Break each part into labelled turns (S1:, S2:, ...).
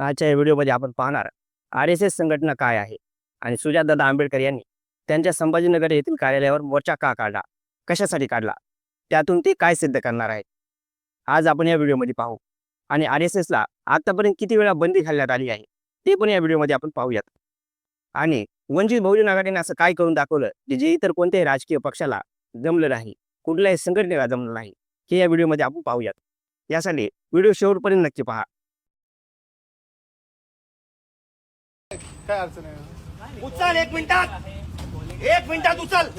S1: आजच्या या व्हिडिओमध्ये आपण पाहणार आर एस एस संघटना काय आहे? आणि सुजातदादा आंबेडकर यांनी त्यांच्या संभाजीनगर येथील कार्यालयावर मोर्चा का काढला? कशासाठी काढला? त्यातून ते काय सिद्ध करणार आहेत? आज आपण या व्हिडिओमध्ये पाहू. आणि आर एस एसला आतापर्यंत किती वेळा बंदी घालण्यात आली आहे? ते पण या व्हिडिओमध्ये आपण पाहूयात. आणि वंचित बहुजन आघाडीने असं काय करून दाखवलं की जे इतर कोणत्याही राजकीय पक्षाला जमलं नाही कुठल्याही संघटनेला जमलं नाही हे या व्हिडिओमध्ये आपण पाहूयात. यासाठी व्हिडिओ शेवटपर्यंत नक्की पहा.
S2: काय अडचण आहे?
S3: उचल एक मिनिटात. एक मिनिटात उचल.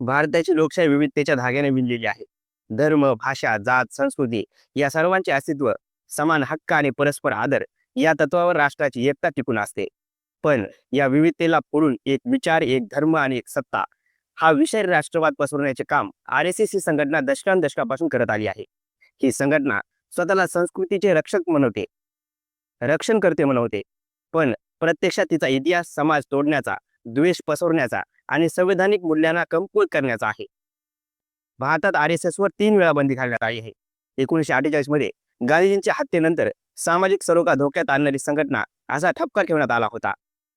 S1: भारताची लोकशाही विविधतेच्या धाग्याने विणलेली आहे. धर्म भाषा जात संस्कृती या सर्वांचे अस्तित्व समान हक्क आणि परस्पर आदर या तत्वावर राष्ट्राची एकता टिकून असते. पण या विविधतेला फोडून एक विचार एक धर्म आणि एक सत्ता हा विषय राष्ट्रवाद पसरवण्याचे काम आर एस एस ही संघटना दशकांपासून करत आली आहे. ही संघटना स्वतःला संस्कृतीचे रक्षक म्हणवते रक्षण करते म्हणवते पण प्रत्यक्षात तिचा इतिहास समाज तोडण्याचा द्वेष पसरवण्याचा आणि संवैधानिक मूल्यांना कमकुवत करण्याचा आहे. भारतात आर एस एसवर तीन वेळा बंदी घालण्यात आली आहे. एकोणीसशे अठ्ठेचाळीसमध्ये गांधीजींच्या हत्येनंतर सामाजिक सरोगा धोक्यात आणणारी संघटना असा ठपका ठेवण्यात आला होता.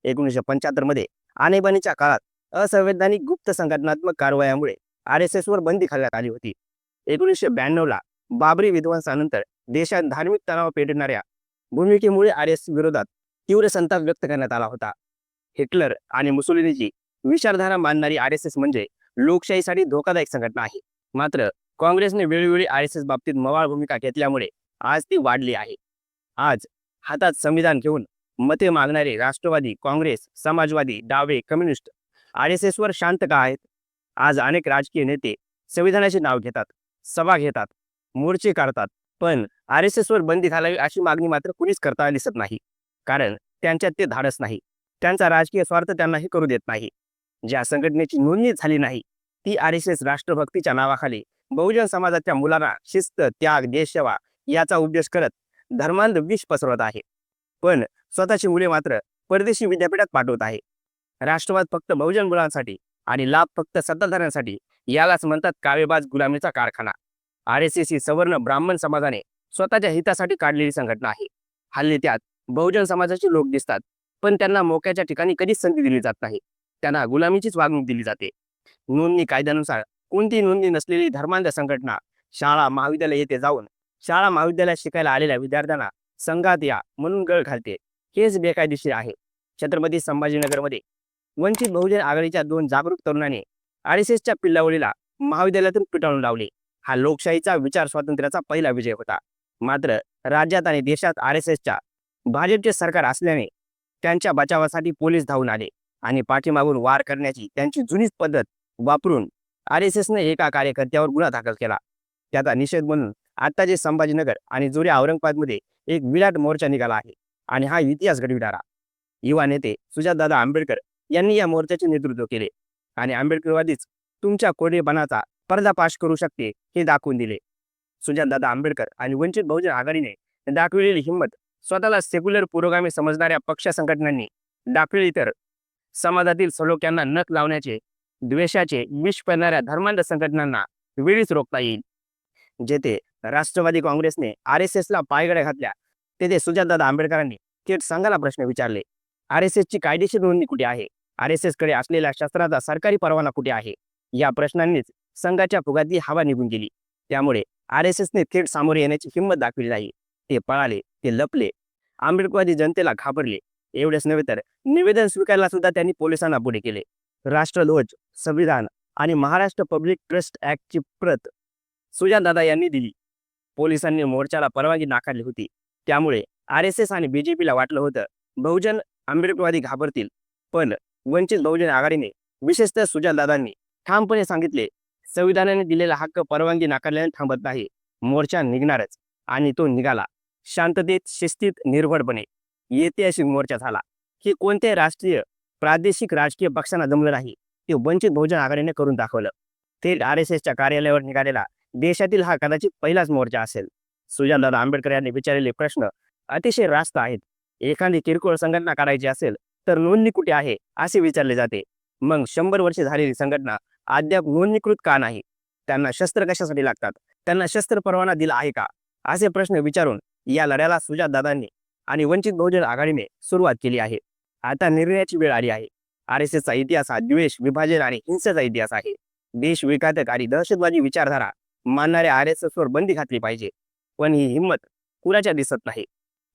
S1: एकोणीसशे पंच्याहत्तरमध्ये आणीबाणीच्या काळात असंवैधानिक गुप्त संघटनात्मक कारवायामुळे आर एस एसवर बंदी घालण्यात आली होती. एकोणीसशे ब्याण्णव ला बाबरी विध्वंसानंतर देशात धार्मिक तणाव पेटणाऱ्या भूमिकेमुळे आर एस विरोधात तीव्र संताप व्यक्त करण्यात आला होता. हिटलर आणि मुसोलिनीची विचारधारा मानणारी आर एस एस म्हणजे लोकशाहीसाठी धोकादायक संघटना आहे. मात्र काँग्रेसने वेळोवेळी आर एस एस बाबतीत मवाळ भूमिका घेतल्यामुळे आज ती वाढली आहे. आज हातात संविधान घेऊन मते मागणारे राष्ट्रवादी काँग्रेस समाजवादी डावे कम्युनिस्ट आर एस एसवर शांत का आहेत? आज अनेक राजकीय नेते संविधानाचे नाव घेतात सभा घेतात मोर्चे काढतात पण आर एस एसवर बंदी घालावी अशी मागणी मात्र कुणीच करता दिसत नाही. कारण त्यांच्यात ते धाडस नाही. त्यांचा राजकीय स्वार्थ त्यांना हे करू देत नाही. ज्या संघटनेची नोंदणी झाली नाही ती आर एस एस राष्ट्रभक्तीच्या नावाखाली बहुजन समाजाच्या मुलांना शिस्त त्याग देशसेवा याचा उपदेश करत धर्मांध विष पसरवत आहे. पण स्वतःची मुले मात्र परदेशी विद्यापीठात पाठवत आहे. राष्ट्रवाद फक्त बहुजन मुलांसाठी आणि लाभ फक्त सत्ताधाऱ्यांसाठी यालाच म्हणतात कावेबाज गुलामीचा कारखाना. आर एस एस ही सवर्ण ब्राह्मण समाजाने स्वतःच्या हितासाठी काढलेली संघटना आहे. हल्ली त्यात बहुजन समाजाचे लोक दिसतात पण त्यांना मोक्याच्या ठिकाणी कधीच संधी दिली जात नाही. त्यांना गुलामीचीच वागणूक दिली जाते. नोंदणी कायद्यानुसार कोणती नोंदणी नसलेली धर्मांध संघटना शाळा महाविद्यालय येथे जाऊन शाळा महाविद्यालयात शिकायला आलेल्या विद्यार्थ्यांना संघात या म्हणून गळ घालते. हेच बेकायदेशीर आहे. छत्रपती संभाजीनगरमध्ये वंचित बहुजन आघाडीच्या दोन जागरूक तरुणांनी आर एस एसच्या पिल्लावळीला महाविद्यालयातून पिटाळून लावले. हा लोकशाहीचा विचार स्वातंत्र्याचा पहिला विजय होता. मात्र राज्यात आणि देशात आर एस एसच्या भाजपचे सरकार असल्याने त्यांच्या बचावासाठी पोलीस धावून आले आणि पाठीमागून वार करण्याची त्यांची जुनीच पद्धत वापरून आर एस एसने एका कार्यकर्त्यावर गुन्हा दाखल केला. त्याचा निषेध म्हणून आत्ताचे संभाजीनगर आणि जुऱ्या औरंगाबादमध्ये एक विराट मोर्चा निघाला आहे आणि हा इतिहास घडविणारा युवा नेते सुजातदादा आंबेडकर यांनी या मोर्चाचे नेतृत्व केले. आणि आंबेडकरवादीच तुमच्या कोडेपणाचा पर्दापाश करू शकते हे दाखवून दिले. सुजातदादा आंबेडकर आणि वंचित बहुजन आघाडीने दाखविलेली हिंमत स्वतःला सेक्युलर पुरोगामी समजणाऱ्या पक्ष संघटनांनी दाखविली तर समाजातील सलोख्यांना नख लावण्याचे द्वेषाचे विष पडणाऱ्या धर्मांध संघटनांना वेळीच रोखता येईल. जेथे राष्ट्रवादी काँग्रेसने आर एस एसला पायगड्या घातल्या तेथे सुजातदादा आंबेडकरांनी थेट संघाला प्रश्न विचारले. आर एस एसची कायदेशीर नोंदणी कुठे आहे? आर एस एसकडे असलेल्या शस्त्राचा सरकारी परवाना कुठे आहे? या प्रश्नांनीच संघाच्या फुगातली हवा निघून गेली. त्यामुळे आर एस एसने थेट सामोरे येण्याची हिंमत दाखवली नाही. ते पळाले ते लपले. आंबेडकरवादी जनतेला घाबरले. एवढेच नव्हे तर निवेदन स्वीकारला सुद्धा त्यांनी पोलिसांना पुढे केले. राष्ट्रध्वज संविधान आणि महाराष्ट्र पब्लिक ट्रस्ट ऍक्टची प्रत सुजानदादा यांनी दिली. पोलिसांनी मोर्चाला परवानगी नाकारली होती. त्यामुळे आर एस एस आणि बीजेपीला वाटलं होतं बहुजन आंबेडकरवादी घाबरतील. पण वंचित बहुजन आघाडीने विशेषतः सुजातदादांनी ठामपणे सांगितले संविधानाने दिलेला हक्क परवानगी नाकारल्याने थांबत नाही मोर्चा निघणारच आणि तो निघाला. शांततेत शिस्तीत निर्भडपणे ऐतिहासिक मोर्चा झाला. हे कोणत्याही राष्ट्रीय प्रादेशिक राजकीय पक्षांना जमलं नाही ते वंचित बहुजन आघाडीने करून दाखवलं. थेट आर एस एसच्या कार्यालयावर निघालेला देशातील हा कदाचित पहिलाच मोर्चा असेल. सुजातदादा आंबेडकर यांनी विचारलेले प्रश्न अतिशय रास्त आहेत. एखादी किरकोळ संघटना करायची असेल तर नोंदणी कुठे आहे? असे विचारले जाते. मग शंभर वर्षे झालेली संघटना अद्याप नोंदणीकृत का नाही? त्यांना शस्त्र कशासाठी लागतात? त्यांना शस्त्र परवाना दिला आहे का? असे प्रश्न विचारून या लढ्याला सुजात दादांनी आणि वंचित बहुजन आघाडीने सुरुवात केली आहे. आता निर्णयाची वेळ आली आहे. आर एस एसचा इतिहास हा द्वेष विभाजन आणि हिंसेचा इतिहास आहे. देश विघातक आणि दहशतवादी विचारधारा मानणाऱ्या आर एस एसवर बंदी घातली पाहिजे. पण ही हिंमत कुणाच्या दिसत नाही?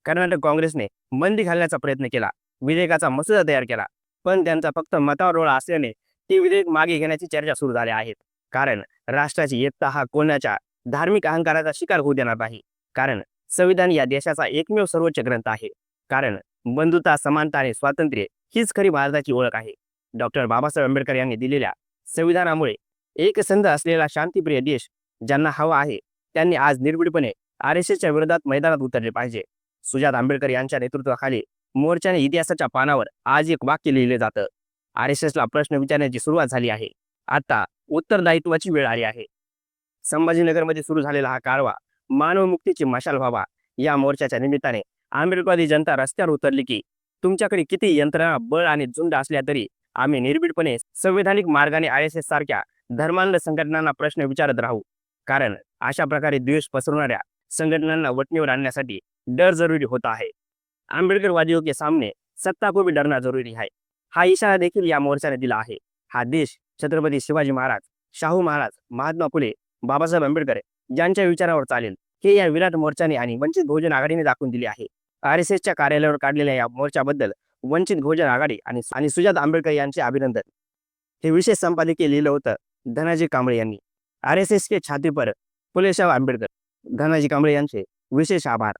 S1: कर्नाटक काँग्रेसने बंदी घालण्याचा प्रयत्न केला. विधेयकाचा मसुदा तयार केला. पण त्यांचा फक्त मतावर डोळा असल्याने ते विधेयक मागे घेण्याची चर्चा सुरू झाल्या आहेत कारण राष्ट्राची एकता हा कोणाच्या धार्मिक अहंकाराचा शिकार होऊ देणार नाही. कारण संविधान या देशाचा एकमेव सर्वोच्च ग्रंथ आहे. कारण बंधुता समानता आणि स्वातंत्र्य हीच खरी भारताची ओळख आहे. डॉक्टर बाबासाहेब आंबेडकर यांनी दिलेल्या संविधानामुळे एकसंध असलेला शांतीप्रिय देश ज्यांना हवा आहे त्यांनी आज निर्भीडपणे आर एस एसच्या विरोधात मैदानात उतरले पाहिजे. सुजात आंबेडकर यांच्या नेतृत्वाखाली मोर्चाने इतिहासाच्या पानावर आज एक वाक्य लिहिले जातं. आर एस एसला प्रश्न विचारण्याची सुरुवात झाली आहे. आता उत्तरदायित्वाची वेळ आली आहे. संभाजीनगरमध्ये सुरू झालेला हा कारवा मानव मुक्तीची मशाल व्हावा या मोर्चाच्या निमित्ताने आंबेडकरवादी जनता रस्त्यावर उतरली की तुमच्याकडे किती यंत्रणा बळ आणि झुंड असल्या तरी आम्ही निर्भीडपणे संवैधानिक मार्गाने आर एस एस सारख्या धर्मांध संघटनांना प्रश्न विचारत राहू. कारण अशा प्रकारे द्वेष पसरवणाऱ्या संघटनांना वटणीवर आणण्यासाठी डर जरुरी होत आहे. आंबेडकरवादियों के सामने सत्ता को भी डरना जरुरी है। हा इशारा देखील या मोर्चाने दिला आहे। हा देश छत्रपती शिवाजी महाराज शाहू महाराज महात्मा फुले बाबासाहेब आंबेडकर ज्यांच्या विचारावर चालेल. हे या विराट मोर्चाने आणि वंचित बहुजन आघाडीने दाखवून दिले आहे. आर एस एसच्या कार्यालयावर काढलेल्या या मोर्चाबद्दल वंचित बहुजन आघाडी आणि आणि सुजात आंबेडकर यांचे अभिनंदन. हे विशेष संपादकीय लिहिलं होतं धनाजी कांबळे यांनी. आर एस एस के छाती पर आंबेडकर धनाजी कांबळे यांचे विशेष आभार.